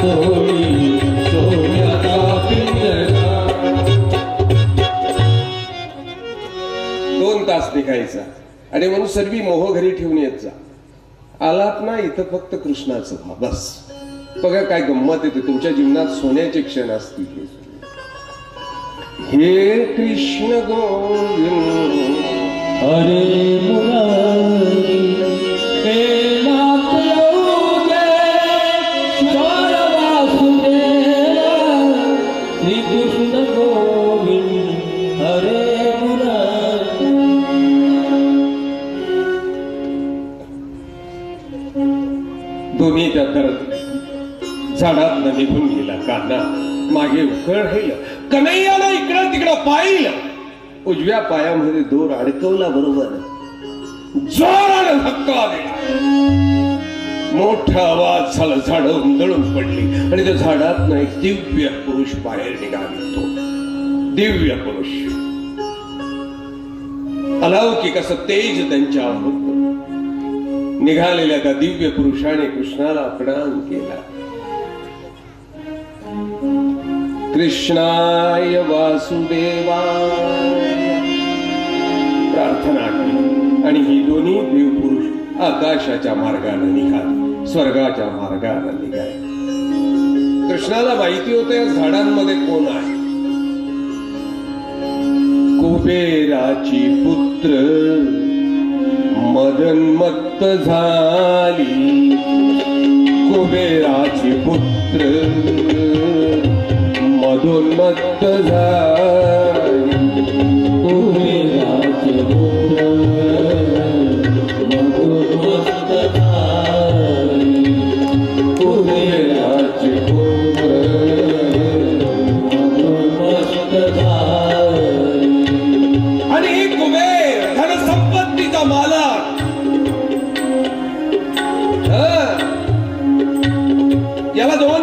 दोन तास निघायचा. आणि म्हणून सर्वी मोह घरी ठेवून येत जा. आलात ना इथं फक्त कृष्णाचं भा बस. बघा काय गंमत येते तुमच्या जीवनात सोन्याचे क्षण असतील हे कृष्ण गोविंद हरे मुरा झाडात निघून गेला काना मागे उकळ कन्हैयाला इकडं तिकडं पाहिलं उजव्या पायामध्ये दोर अडकवला बरोबर. जोरानं धक्का दिला मोठा आवाज झाला झाड उंदळून पडली. आणि त्या झाडात एक दिव्य पुरुष बाहेर निघाला. तो दिव्य पुरुष. अलौकिक असं तेज त्यांच्यावर होत निघालेल्या त्या दिव्य पुरुषाने कृष्णाला प्रणाम केला. कृष्णाय वासुदेवा प्रार्थना केली आणि ही दोन्ही देवपुरुष आकाशाच्या मार्गाने निघाले. स्वर्गाच्या मार्गाने निघाले. कृष्णाला माहिती होते झाडांमध्ये कोण आहे. कुबेराची पुत्र. मदनमत्त झाली. कुबेराची पुत्र. मदोन्मत्त झाली आणि कुबेर धनसंपत्तीचा मालक. याला दोन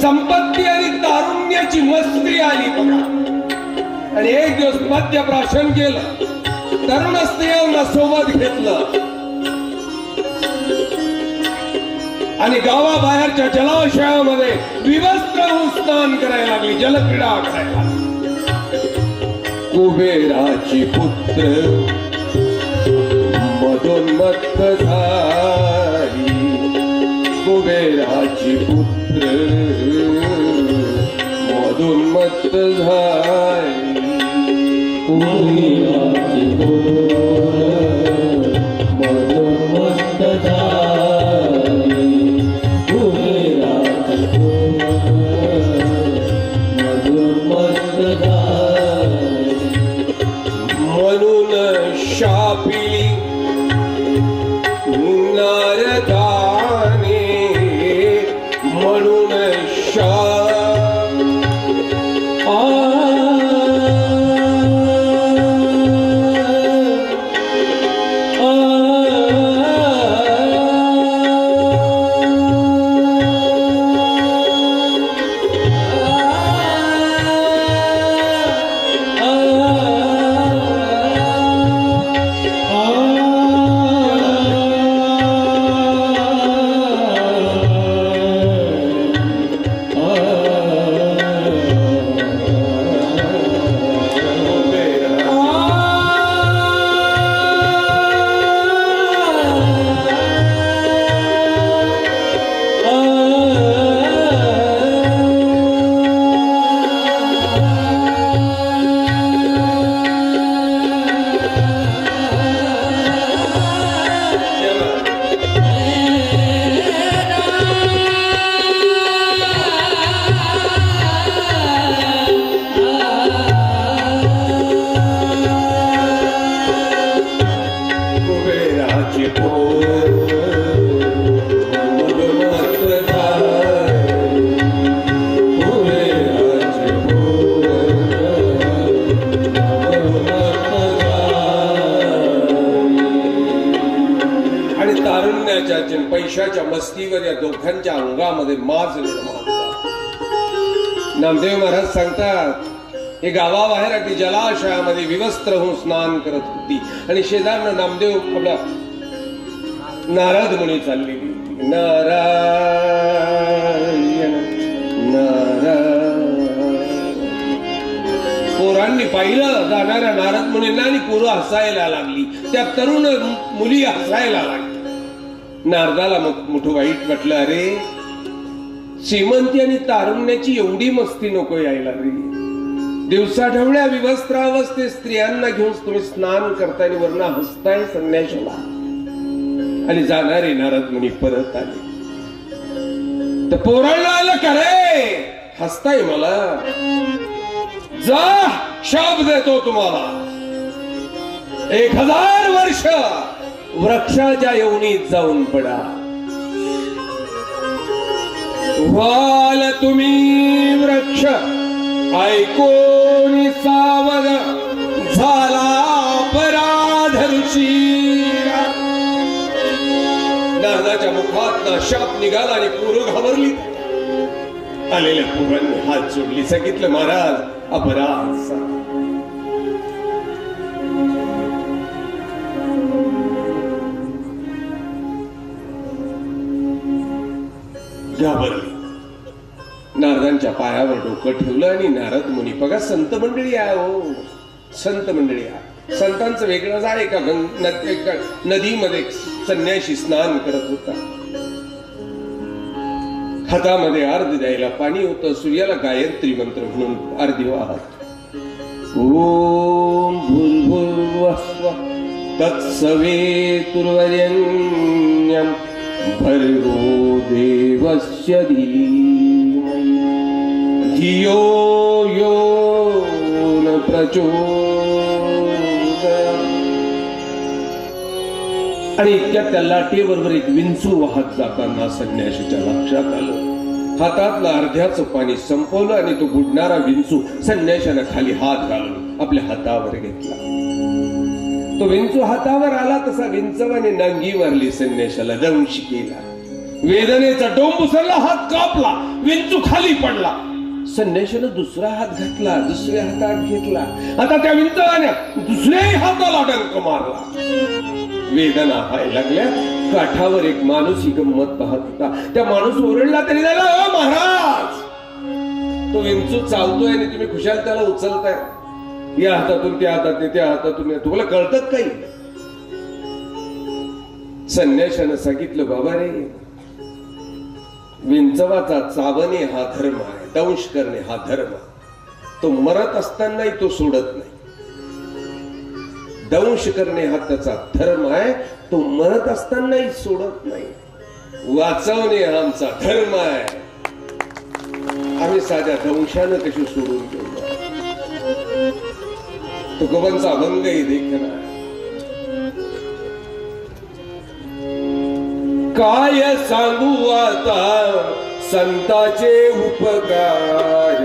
संपत्ती आणि तारुण्याची मस्ती आली बघा. आणि एक दिवस मद्य प्राशन केलं. तरुण स्त्रियांना सोबत घेतलं. आणि गावाबाहेरच्या जलाशयामध्ये विवस्त्र स्नान करायला लागली जलक्रीडा करायला कुबेराची पुत्र मधोन्मत्त झाली. कुबेराची पुत्र मधोन्मत्त झाली कुबेराचे पुत्र पैशाच्या मस्तीवर या दोघांच्या अंगामध्ये माज निर्माण नामदेव महाराज सांगतात हे गावाबाहेर अगदी जलाशयामध्ये विवस्त्र होऊन स्नान करत होती आणि शेजारनं नामदेव आपला नारद मुनी चाललेली होती. नारायण नारायण. पोरांनी पाहिलं जाणाऱ्या नारद मुनींना आणि पोरं हसायला लागली. त्या तरुण मुली हसायला लागली. नारदाला मग मोठं वाईट म्हटलं अरे श्रीमंती आणि तारुण्याची एवढी मस्ती नको यायला रे. दिवसाढवळ्या विवस्त्रावस्थेत स्त्रियांना घेऊन तुम्ही स्नान करताय आणि वरना हसताय संन्याशाला. आणि जाणार येणारात मुनी परत आले. तर पोरांना आलं का रे? हसताय मला? जा शाप देतो तुम्हाला. एक हजार वर्ष वृक्षाच्या यवनीत जाऊन पडा. व्हाल तुम्ही वृक्ष ऐकून सावध झाला अपराध ऋषी. नारदाच्या मुखात शाप निघाला आणि पोरं घाबरली. आलेल्या पोरांनी हात जोडली. सांगितलं महाराज अपराध घाबरली. नारदांच्या पायावर डोकं ठेवलं आणि नारद मुनी बघा संत मंडळी आहे हो. संत मंडळी आहे. संतांचं वेगळं आहे का? गंग- नदीमध्ये संन्याशी स्नान करत होता. हातामध्ये अर्ध द्यायला पाणी होतं सूर्याला गायत्री मंत्र म्हणून अर्धी वाहत. ओम भूर्भुवस्व तत्सवेतुर्वरेण्यं भर्गो देवस्य धियो यो न प्रचोद आणि इतक्या त्या लाटेबरोबर एक विंचू वाहत जाताना संन्याशीच्या लक्षात आलं हातातलं अर्ध्याचं पाणी संपवलं आणि तो बुडणारा विंचू संन्याशानं खाली हात घालून आपल्या हातावर घेतला. तो विंचू हातावर आला तसा विंचवाने नांगी मारली संन्याशाला दंशी केला. वेदनेचा डोंब उसरला हात कापला विंचू खाली पडला. संन्याशानं दुसरा हात घातला दुसऱ्या हातात घेतला. आता त्या विंचवाने दुसऱ्याही हाताला डंक मारला. वेदना व्हायला लागल्या. काठावर एक माणूस ही गंमत पाहत होता. त्या माणूस ओरडला तरी त्याला महाराज! तो विंचू चालतोय आणि तुम्ही खुशाल त्याला उचलताय. या हातातून त्या हातात त्या हातातून. तुम्हाला कळतात काही? संन्याशानं सांगितलं बाबा रे विंचवाचा चावणे हा धर्म आहे. दंश करणे हा धर्म तो मरत असतानाही तो सोडत नाही. दंश करणे हा त्याचा धर्म आहे. तो मरत असतानाही सोडत नाही. वाचवणे हा आमचा धर्म आहे. आम्ही साध्या दंशानं कशी सोडून गेलो तुकोबांचा अभंगही देखना काय सांगू आता? संताचे उपकार.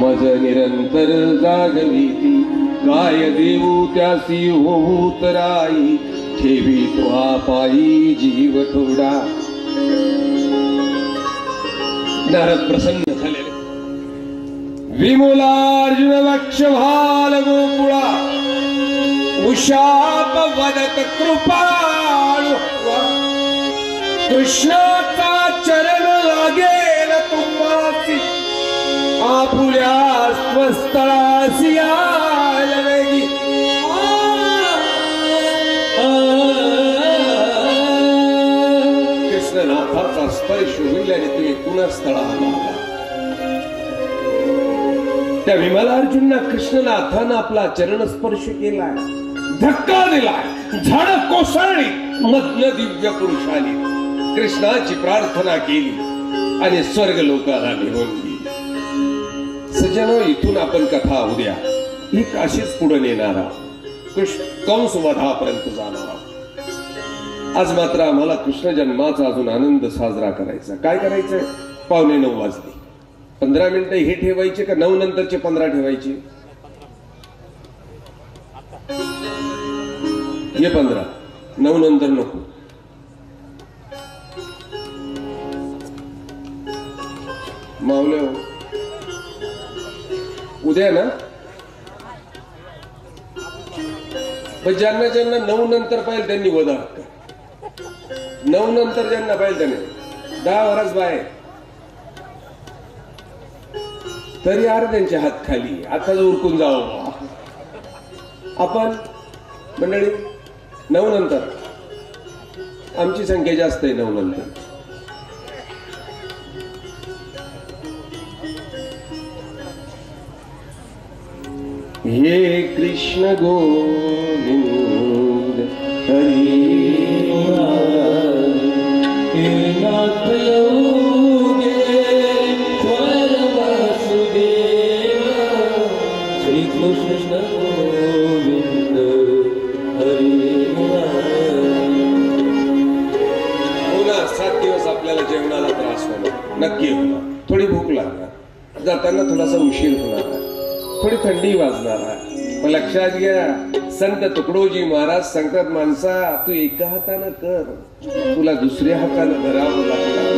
मज निरंतर जागविती काय देऊ त्यासी होऊ तराई ठेवी तो पायी जीव थोडा. नारद प्रसन्न झाले. विमुलार्जुन वक्ष भाल गोकुळा. उशाप वदत कृपाळू. कृष्णाचा आपुल्या स्वस्थळासी आलवेगी कृष्णनाथाचा स्पर्श होईल तुम्ही पुन्हा स्थळाला आला. त्या विमलार्जुनना कृष्णनाथानं आपला चरण स्पर्श केलाय. धक्का दिलाय. झाड कोसळली. मधन दिव्य पुरुषाने कृष्णाची प्रार्थना केली. आणि स्वर्ग लोकाला निघून सज्जन इथून आपण कथा उद्या. ही काशीच पुढे नेणार कृष्ण कंस वधापर्यंत जाणार आज मात्र आम्हाला कृष्ण जन्माचा अजून आनंद साजरा करायचा. काय करायचंय? पावणे नऊ वाजले. पंधरा मिनिटं हे ठेवायचे का नऊ नंतरचे पंधरा ठेवायचे? ये पंधरा. नऊ नंतर नको. मावले हो. उद्या ना? पण ज्यांना ज्यांना नऊ नंतर पाहिजे त्यांनी वदा हक्क. नऊ नंतर ज्यांना पाहिजे त्यांनी. दहा वरच बाहेर. तरी यार त्यांचे हात खाली. आताच उरकून जावं आपण मंडळी नऊ नंतर. आमची संख्या जास्त आहे नऊ नंतर. हे कृष्ण गोविंद हरी हे नाथ योगे वासुदेव. श्री कृष्ण गोविंद हरी हो सात दिवस आपल्याला जेवणाला त्रास होणार. नक्की होणार. थोडी भूक लागणार. जाताना थोडासा उशीर होणार. थोडी थंडी वाजणार आहे. पण लक्षात घ्या संत तुकडोजी महाराज सांगतात माणसा तू एका हातानं कर. तुला दुसऱ्या हातानं धरावं लागणार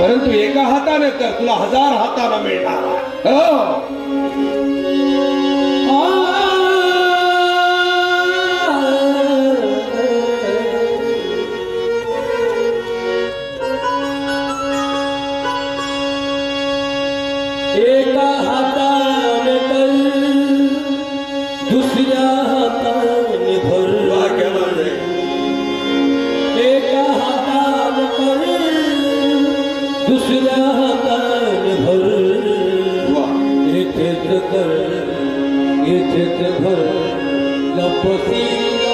परंतु एका हातानं कर तुला हजार हातानं मिळणार येथेच कर येथेच भर लपसी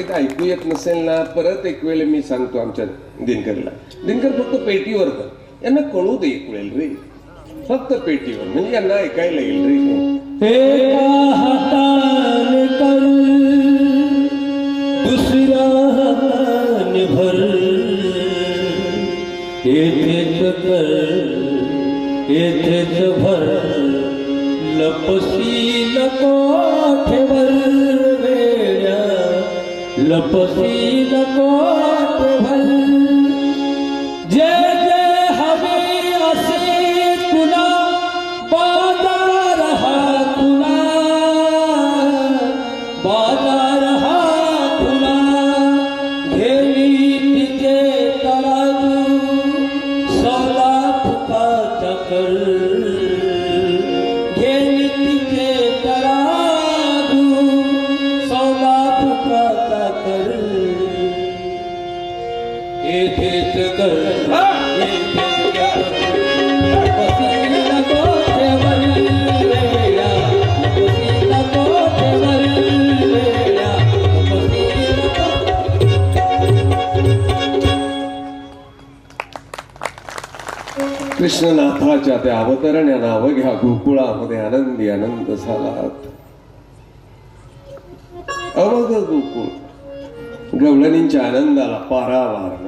संगीताच्या ऐकू येत नसेल ना परत एक वेळ मी सांगतो आमच्या दिनकरला. दिनकर फक्त पेटीवर कर. यांना कळू दे एक वेळ रे. फक्त पेटीवर म्हणजे यांना ऐकायला येईल रे. भर. येथेच येथेच भर. लपसी नको ठेवर. लपसी नको ठेवर कृष्णनाथाच्या त्या अवतरण या नाव घ्या. गोकुळामध्ये आनंदी आनंद झालात अवघ गोकुळ. गवळणींच्या आनंदाला पारावार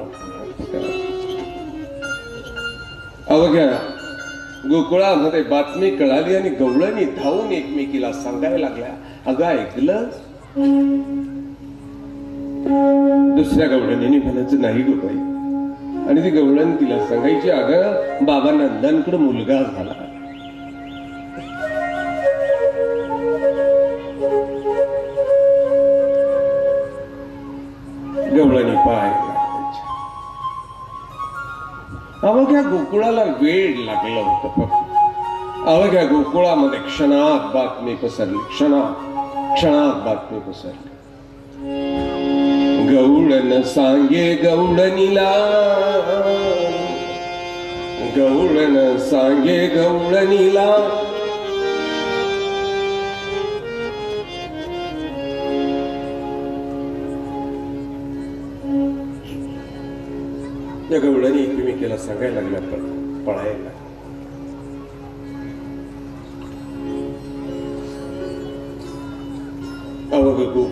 अवघ्या गोकुळामध्ये बातमी कळाली आणि गवळणी धावून एकमेकीला सांगायला लागल्या. अगं ऐकलं? दुसऱ्या गवळणीने म्हणायचं नाही गोबाई आणि ती गवळण तिला सांगायची अगं बाबा नंदांकडे मुलगा झाला. गवळणी पाय अवघ्या गोकुळाला वेळ लागला होत फक्त अवघ्या गोकुळामध्ये क्षणात बातमी पसरली क्षणात क्षणात बातमी पसरली. गौडन सांगे गौडनीला गौडन सांगे गौडनीला त्या गौडाने एकमेकीला सांगायला लागल्या पण पळायला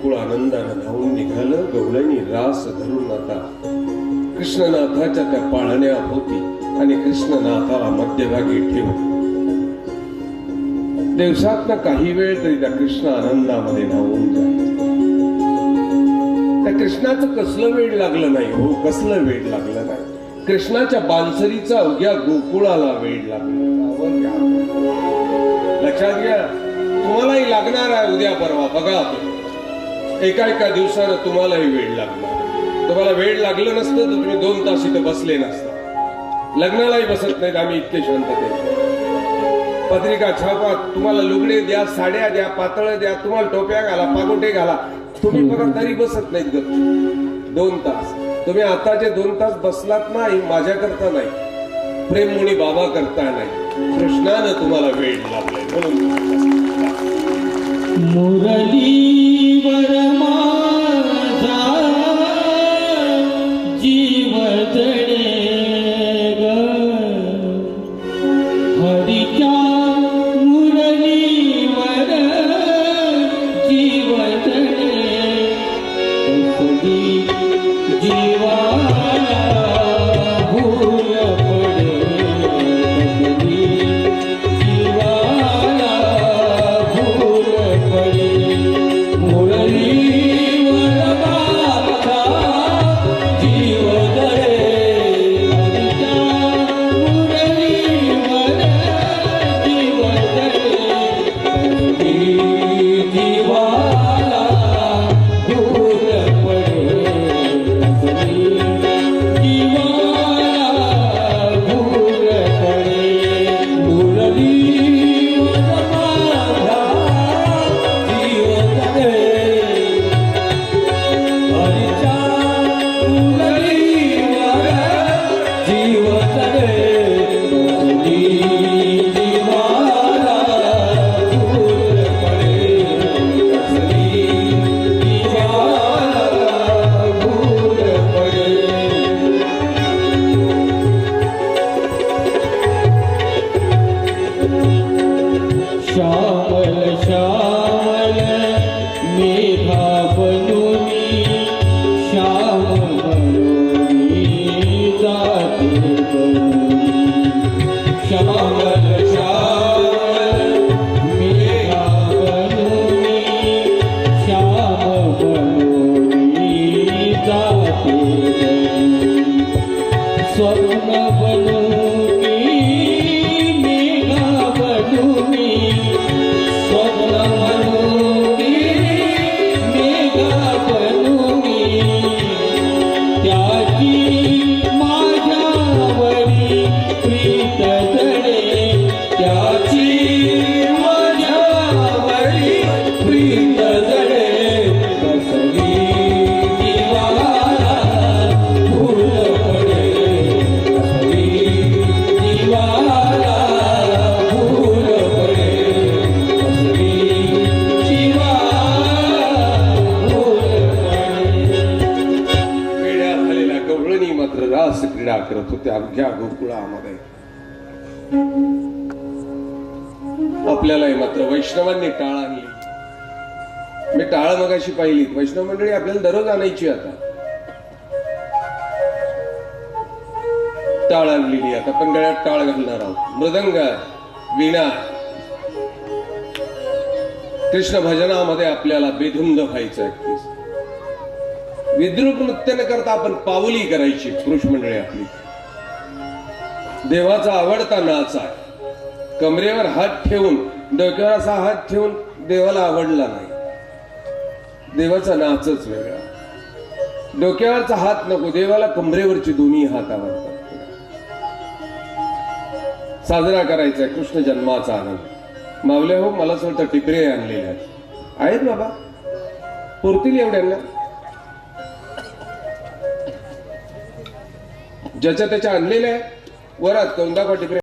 गोकुळ आनंदानं धावून निघालं गवळणी रास धरून आता. कृष्णनाथाच्या त्या पाळण्या होती आणि कृष्णनाथाला मध्यभागी ठेवून. दिवसात काही वेळ तरी त्या कृष्ण आनंदामध्ये धावून जायचं त्या कृष्णाचं कसलं वेळ लागलं नाही हो कसलं वेळ लागलं नाही. कृष्णाच्या बांसरीचा अवघ्या गोकुळाला वेळ लागला. लक्षात घ्या तुम्हालाही लागणार आहे उद्या परवा. बघा तुम्ही. एका एका दिवसानं तुम्हालाही वेळ लागला तुम्हाला वेळ लागलं नसतं तर तुम्ही दोन तास इथं बसले नसता. लग्नालाही बसत नाहीत आम्ही इतके शांतते पत्रिका छापा तुम्हाला लुगडे द्या साड्या द्या पातळ द्या तुम्हाला टोप्या घाला पागोटे घाला. तुम्ही बघा तरी बसत नाहीत गप. दोन तास. तुम्ही आता जे दोन तास बसलात नाही माझ्या करता नाही. प्रेम मुनी बाबा करता नाही. कृष्णानं तुम्हाला वेळ लागलाय म्हणून. मुरली 小。आपल्याला दररोज आणायची आता. टाळ आणलेली आता. पण गळ्यात टाळ घालणार आहोत. मृदंग वीणा. कृष्ण भजनामध्ये आपल्याला बेधुंद व्हायचं आहे. विद्रुप नृत्य न करता आपण पावली करायची पुरुष मंडळी आपली. देवाचा आवडता नाच आहे. कमरेवर हात ठेवून डोक्यावर असा हात ठेवून देवाला आवडला नाही. देवाचा नाचच वेगळा. डोक्यावरचा हात नको देवाला कमरेवरची दोन्ही हात आवडतात साजरा करायचा आहे कृष्ण जन्माचा आनंद. मावले हो मला असं वाटतं टिपरे आणलेले आहेत. आहेत बाबा. पुरतील एवढ्यांना. ज्याच्या त्याच्या आणलेल्या आहेत वरात कौंदाबा टिपरे.